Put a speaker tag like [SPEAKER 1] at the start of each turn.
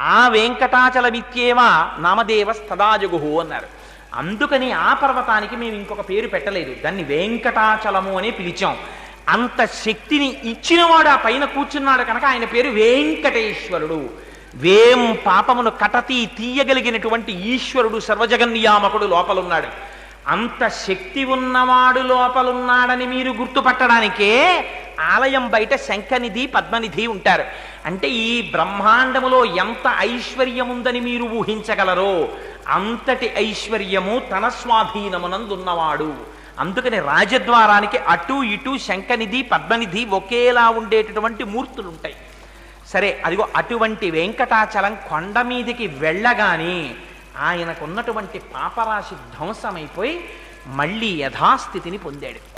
[SPEAKER 1] ఆ వెంకటాచలమిత్యేవ నామదేవ స్తదాజగుహు అన్నారు. అందుకని ఆ పర్వతానికి మేము ఇంకొక పేరు పెట్టలేదు. దాన్ని వెంకటాచలము అని పిలిచాం. అంత శక్తిని ఇచ్చినవాడు ఆ పైన కూర్చున్నాడు కనుక ఆయన పేరు వెంకటేశ్వరుడు. వేం పాపమును కటతి తీయగలిగినటువంటి ఈశ్వరుడు సర్వజగన్యామకుడు లోపలున్నాడు. అంత శక్తి ఉన్నవాడు లోపలున్నాడని మీరు గుర్తుపట్టడానికే ఆలయం బయట శంఖనిధి పద్మనిధి ఉంటారు. అంటే ఈ బ్రహ్మాండములో ఎంత ఐశ్వర్యం ఉందని మీరు ఊహించగలరో అంతటి ఐశ్వర్యము తన స్వాధీనమునందున్నవాడు. అందుకని రాజద్వారానికి అటు ఇటు శంఖనిధి పద్మనిధి ఒకేలా ఉండేటటువంటి మూర్తులు ఉంటాయి సరే అదిగో అటువంటి వెంకటాచలం కొండ మీదికి వెళ్ళగానే ఆయనకున్నటువంటి పాపరాశి ధ్వంసమైపోయి మళ్ళీ యథాస్థితిని పొందాడు.